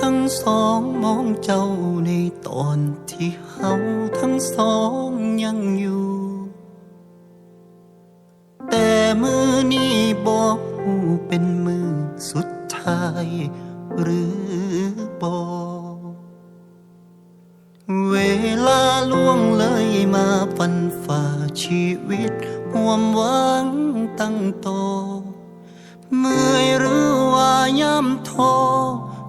ทั้งสองมองเจ้าในตอนที่เฮาทั้งสองยังอยู่ แต่มือนี้บอกหูเป็นมือสุดท้าย หรือบอกเวลาล่วงเลยมาฟันฝ่าชีวิตห่วมหวังตั้งโตเมื่อยหรือว่าย่ำท้อ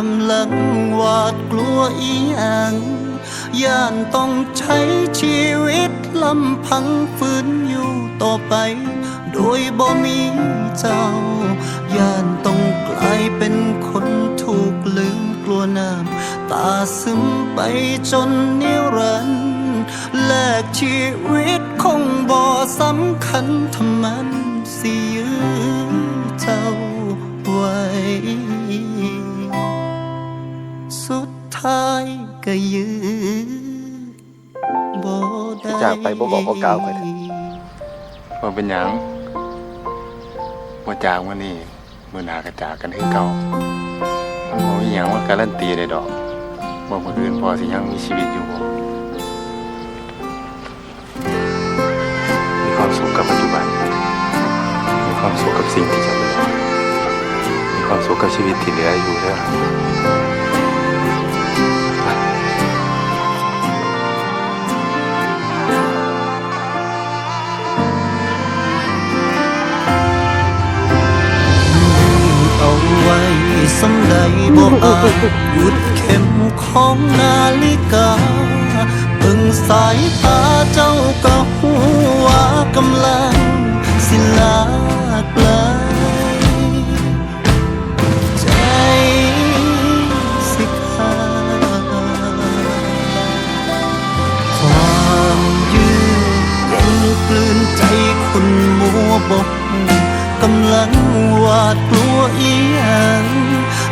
กำลังหวาดกลัวอีหยังย่านต้องใช้ชีวิตลำพังฝืนอยู่ต่อไป โดยบ่มีเจ้า ย่านต้องกลายเป็นคนถูกลืมกลัวน้ำตาซึมไปจนนิรันดร์แลกชีวิตคงบ่สำคัญทำมันสิยื้อเจ้าไว้ ท้ายก็ยื้อบ่ได้จากไปบ่บอกบ่กล่าวไปเถอะว่าเป็นหยังว่าจากมื่อนี้มื่อหนากระจากกันคือเก่ามันบ่มีหยังว่าการันตีได้ดอกบ่มื้ออื่นพอสิยังมีชีวิตอยู่บ่มีความสุขกับปัจจุบัน มีความสุขกับสิ่งที่จะเหลือมีความสุขกับชีวิตที่เหลืออยู่เด้อ สำใดบ่อาจหยุดเข็มของนาฬิกาเบิ่งสายตาเจ้าก็หูว่ากำลังสิลาไกลใจสิขาดความยืดเย็นกลืนใจคนมัวบกกำลังหวาดกลัวอีหยัง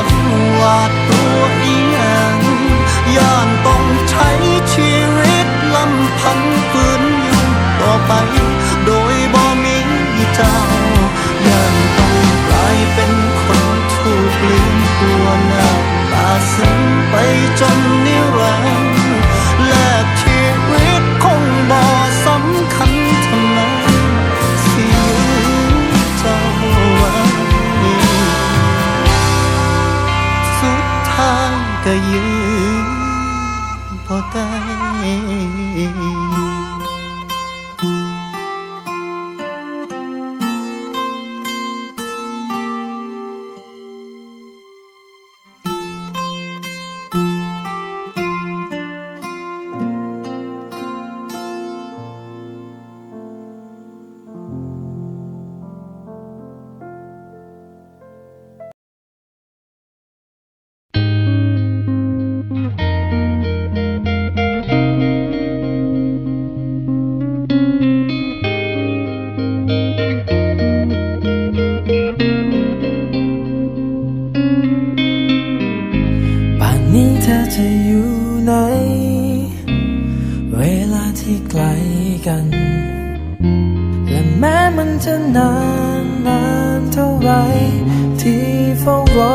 กำลังหวาดกลัวอีหยังย่านต้องใช้ชีวิต กัน และแม้มันจะนานนานเท่าไรที่เฝ้ารอ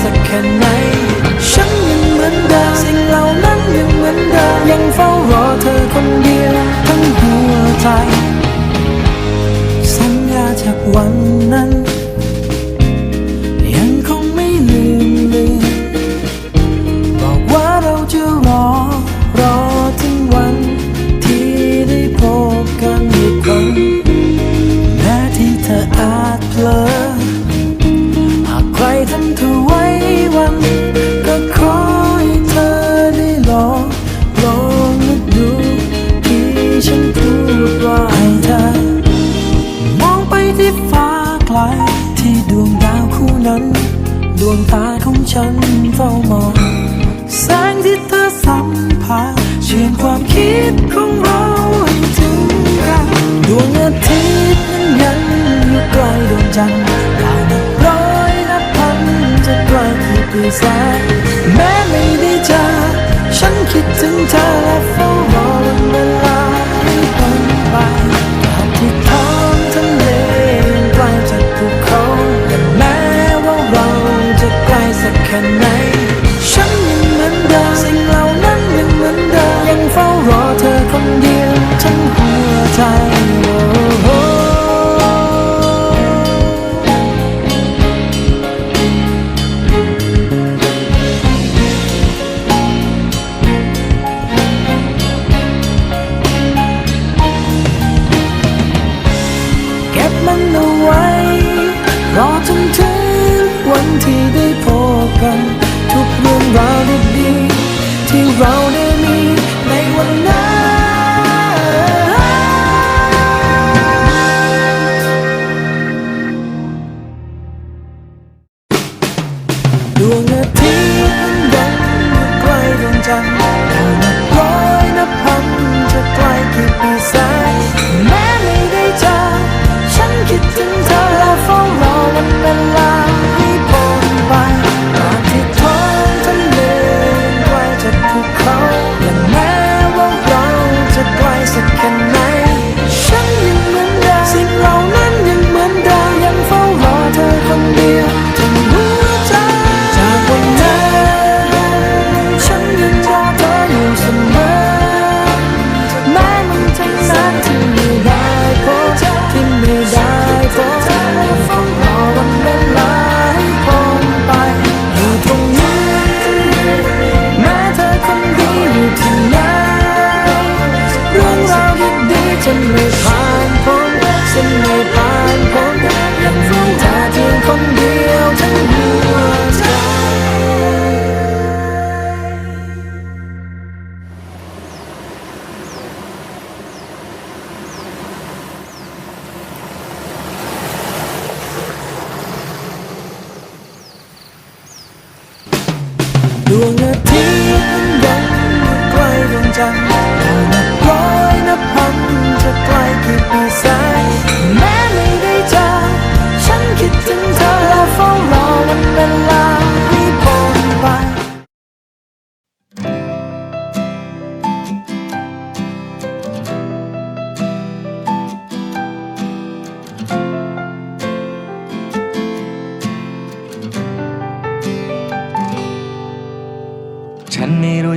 สักแค่ไหน ฉันยังเหมือนเดิมสิ่งเหล่านั้นยังเหมือนเดิมยังเฝ้ารอเธอคนเดียว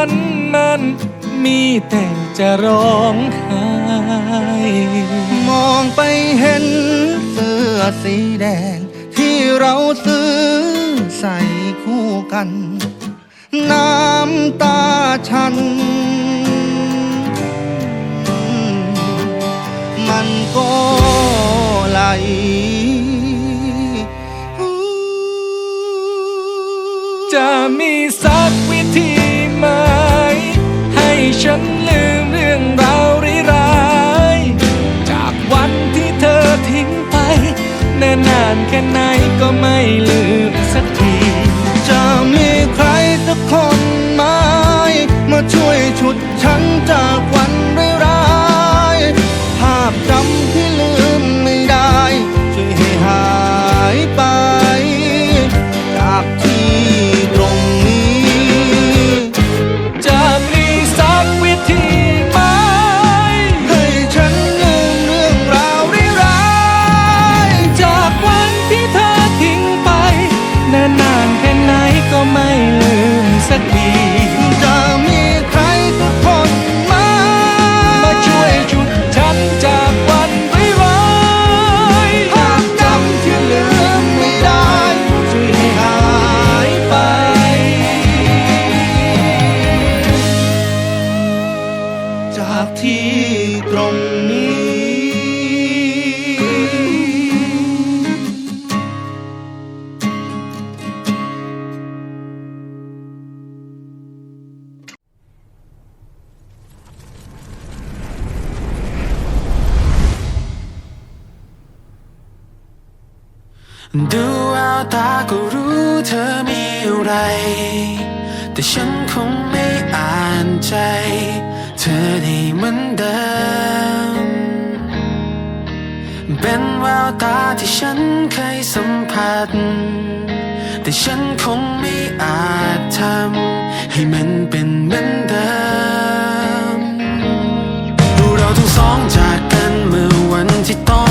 นั้นมันมีแต่จะร้องไห้มองไปเห็นเสื้อสีแดง ที่เราซื้อใส่คู่กัน น้ำตาฉัน มันก็ไหล worship. ดูเอาตาก็รู้เธอมีอะไร แต่ฉันคงไม่อ่านใจ เธอได้เหมือนเดิม เป็นแววตาที่ฉันเคยสัมผัส แต่ฉันคงไม่อาจทำให้มันเป็นเหมือนเดิมดูเราทั้งสองจากกันเมื่อวันที่ต้อง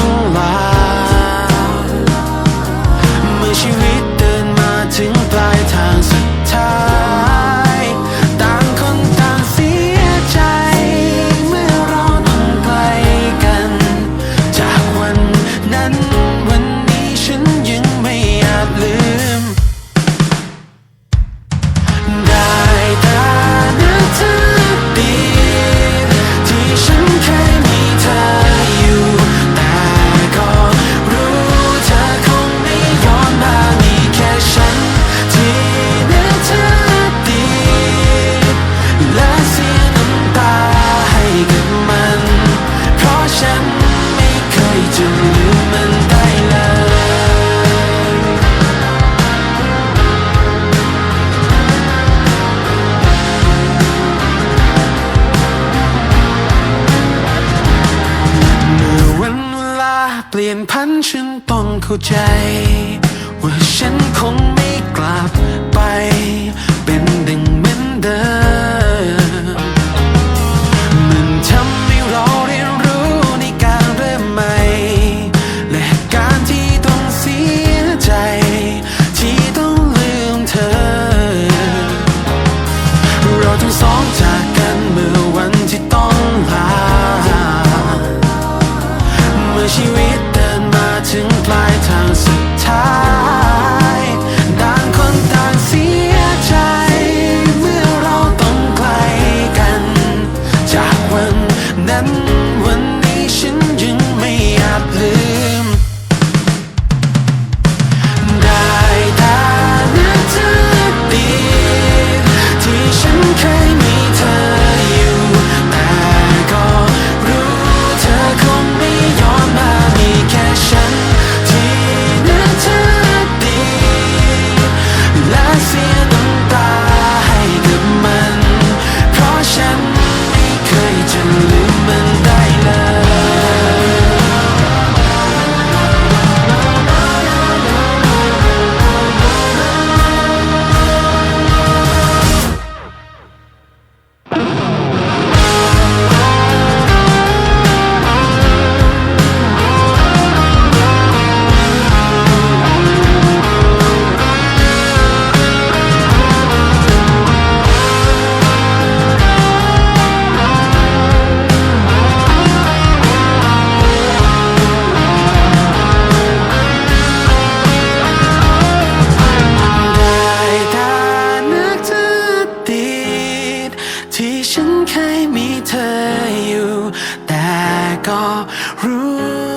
เข้าใจ ให้มีเธออยู่ แต่ก็รู้